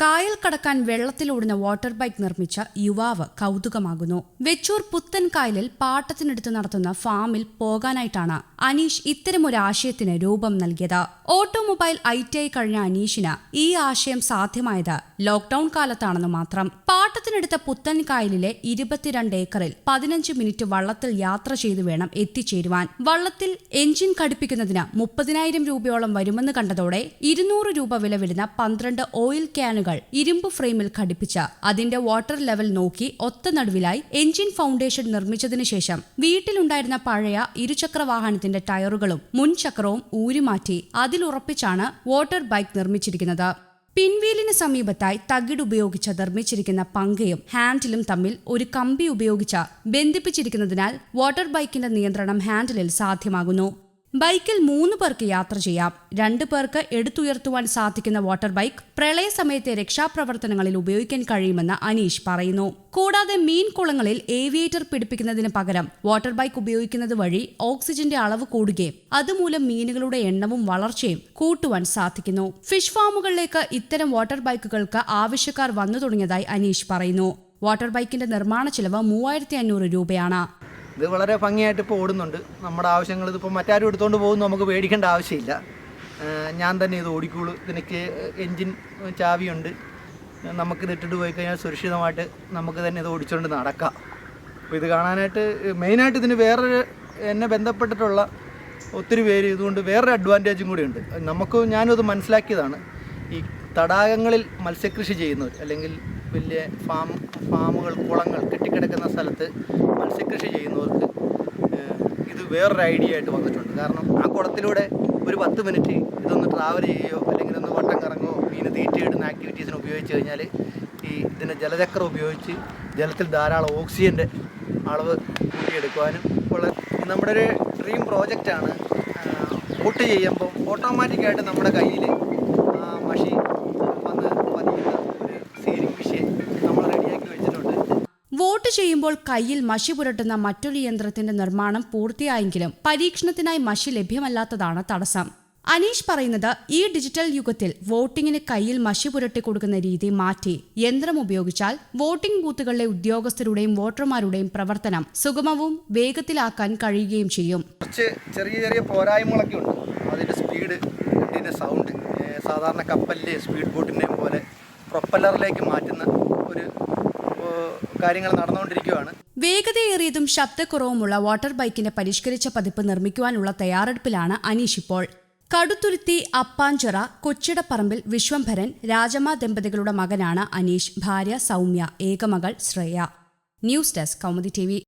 കായൽ കടക്കാൻ വെള്ളത്തിലോടുന്ന water bike നിർമ്മിച്ച യുവാവ് കൗതുകമാകുന്നു. വെച്ചൂർ പുത്തൻ കായലിൽ പാട്ടത്തിനെടുത്ത് നടത്തുന്ന ഫാമിൽ പോകാനായിട്ടാണ് അനീഷ് ഇത്തരമൊരു ആശയത്തിന് രൂപം നൽകിയത്. ഓട്ടോമൊബൈൽ ഐ ടി ഐ കഴിഞ്ഞ അനീഷിന് ഈ ആശയം സാധ്യമായത് ലോക്ഡൌൺ കാലത്താണെന്ന് മാത്രം. പാട്ടത്തിനെടുത്ത പുത്തൻ കായലിലെ ഇരുപത്തിരണ്ട് ഏക്കറിൽ പതിനഞ്ച് മിനിറ്റ് വള്ളത്തിൽ യാത്ര ചെയ്തു വേണം എത്തിച്ചേരുവാൻ. വള്ളത്തിൽ എഞ്ചിൻ ഘടിപ്പിക്കുന്നതിന് മുപ്പതിനായിരം രൂപയോളം വരുമെന്ന് കണ്ടതോടെ ഇരുന്നൂറ് രൂപ വില വരുന്ന പന്ത്രണ്ട് ഓയിൽ ക്യാനുകൾ ഇരുമ്പ് ഫ്രെയിമിൽ ഘടിപ്പിച്ച് അതിന്റെ വാട്ടർ ലെവൽ നോക്കി ഒത്ത നടുവിലായി എഞ്ചിൻ ഫൗണ്ടേഷൻ നിർമ്മിച്ചതിനു ശേഷം വീട്ടിലുണ്ടായിരുന്ന പഴയ ഇരുചക്ര വാഹനത്തിന്റെ ടയറുകളും മുൻചക്രവും ഊരിമാറ്റി അതിലുറപ്പിച്ചാണ് വാട്ടർ ബൈക്ക് നിർമ്മിച്ചിരിക്കുന്നത്. പിൻവീലിന് സമീപത്തായി തകിട് ഉപയോഗിച്ച് നിർമ്മിച്ചിരിക്കുന്ന പങ്കയും ഹാൻഡിലും തമ്മിൽ ഒരു കമ്പി ഉപയോഗിച്ച് ബന്ധിപ്പിച്ചിരിക്കുന്നതിനാൽ വാട്ടർ ബൈക്കിന്റെ നിയന്ത്രണം ഹാൻഡിലിൽ സാധ്യമാകുന്നു. ബൈക്കിൽ മൂന്ന് പേർക്ക് യാത്ര ചെയ്യാം. രണ്ട് പേർക്ക് എടുത്തുയർത്തുവാൻ സാധിക്കുന്ന വാട്ടർ ബൈക്ക് പ്രളയ സമയത്തെ രക്ഷാപ്രവർത്തനങ്ങളിൽ ഉപയോഗിക്കാൻ കഴിയുമെന്ന് അനീഷ് പറയുന്നു. കൂടാതെ മീൻ കുളങ്ങളിൽ ഏവിയേറ്റർ പിടിപ്പിക്കുന്നതിന് പകരം വാട്ടർ ബൈക്ക് ഉപയോഗിക്കുന്നത് വഴി ഓക്സിജന്റെ അളവ് കൂടുകയും അതുമൂലം മീനുകളുടെ എണ്ണവും വളർച്ചയും കൂട്ടുവാൻ സാധിക്കുന്നു. ഫിഷ് ഫാമുകളിലേക്ക് ഇത്തരം വാട്ടർ ബൈക്കുകൾക്ക് ആവശ്യക്കാർ വന്നു തുടങ്ങിയതായി അനീഷ് പറയുന്നു. വാട്ടർ ബൈക്കിന്റെ നിർമ്മാണ ചെലവ് മൂവായിരത്തി അഞ്ഞൂറ് രൂപയാണ്. ഇത് വളരെ ഭംഗിയായിട്ട് ഇപ്പോൾ ഓടുന്നുണ്ട്. നമ്മുടെ ആവശ്യങ്ങൾ ഇതിപ്പോൾ മറ്റാരും എടുത്തുകൊണ്ട് പോകും നമുക്ക് പേടിക്കേണ്ട ആവശ്യമില്ല. ഞാൻ തന്നെ ഇത് ഓടിക്കുള്ളൂ ഇതിനൊക്കെ എൻജിൻ ചാവിയുണ്ട്. നമുക്കിത് ഇട്ടിട്ട് പോയി കഴിഞ്ഞാൽ സുരക്ഷിതമായിട്ട് നമുക്ക് തന്നെ ഇത് ഓടിച്ചുകൊണ്ട് നടക്കാം. അപ്പോൾ ഇത് കാണാനായിട്ട് മെയിനായിട്ട് ഇതിന് വേറൊരു എന്നെ ബന്ധപ്പെട്ടിട്ടുള്ള ഒത്തിരി പേര് ഇതുകൊണ്ട് വേറൊരു അഡ്വാന്റേജും കൂടി ഉണ്ട്. നമുക്ക് ഞാനും അത് മനസ്സിലാക്കിയതാണ്. ഈ തടാകങ്ങളിൽ മത്സ്യകൃഷി ചെയ്യുന്നവർ അല്ലെങ്കിൽ വലിയ ഫാം ഫാമുകൾ കുളങ്ങൾ കെട്ടിക്കിടക്കുന്ന സ്ഥലത്ത് മത്സ്യകൃഷി വേറൊരു ഐഡിയ ആയിട്ട് വന്നിട്ടുണ്ട്. കാരണം ആ കുളത്തിലൂടെ ഒരു പത്ത് മിനിറ്റ് ഇതൊന്ന് ട്രാവൽ ചെയ്യുകയോ അല്ലെങ്കിൽ ഒന്ന് വട്ടം കറങ്ങോ മീന് തീറ്റയിടുന്ന ആക്ടിവിറ്റീസിന് ഉപയോഗിച്ച് കഴിഞ്ഞാൽ ഈ ഇതിന്റെ ജലചക്രം ഉപയോഗിച്ച് ജലത്തിൽ ധാരാളം ഓക്സിജന്റെ അളവ് കൂട്ടിയെടുക്കുവാനും ഉള്ള നമ്മുടെ ഒരു ഡ്രീം പ്രോജക്റ്റാണ് ബോട്ട് ചെയ്യുമ്പോൾ ഓട്ടോമാറ്റിക്കായിട്ട് നമ്മുടെ കയ്യിൽ മഷി വോട്ട് ചെയ്യുമ്പോൾ കയ്യിൽ മഷി പുരട്ടുന്ന മറ്റൊരു യന്ത്രത്തിന്റെ നിർമ്മാണം പൂർത്തിയായെങ്കിലും പരീക്ഷണത്തിനായി മഷി ലഭ്യമല്ലാത്തതാണ് തടസ്സം. അനീഷ് പറയുന്നത് ഈ ഡിജിറ്റൽ യുഗത്തിൽ വോട്ടിങ്ങിന് കയ്യിൽ മഷി പുരട്ടി കൊടുക്കുന്ന രീതി മാറ്റി. യന്ത്രം ഉപയോഗിച്ചാൽ വോട്ടിംഗ് ബൂത്തുകളിലെ ഉദ്യോഗസ്ഥരുടെയും വോട്ടർമാരുടെയും പ്രവർത്തനം സുഗമവും വേഗത്തിലാക്കാൻ കഴിയുകയും ചെയ്യും. കുറച്ച് ചെറിയ ചെറിയ പോരായ്മകളൊക്കെ ഉണ്ട്. അതിന്റെ സ്പീഡ് സൗണ്ട് സാധാരണ കപ്പലിലെ സ്പീഡ് ബോട്ടിന്റെയും പോലെ പ്രൊപ്പല്ലറിലേക്ക് മാറ്റുന്ന ഒരു കാര്യങ്ങൾ നടന്നുകൊണ്ടിരിക്കുകയാണ് വേഗതയേറിയതും ശബ്ദക്കുറവുമുള്ള വാട്ടർ ബൈക്കിന്റെ പരിഷ്കരിച്ച പതിപ്പ് നിർമ്മിക്കുവാനുള്ള തയ്യാറെടുപ്പിലാണ് അനീഷ് ഇപ്പോൾ. കടുത്തുരുത്തി അപ്പാഞ്ചിറ കൊച്ചിടപ്പറമ്പിൽ വിശ്വംഭരൻ രാജമ്മ ദമ്പതികളുടെ മകനാണ് അനീഷ്. ഭാര്യ Soumya ഏകമകൾ Shreya. News desk Kaumudi T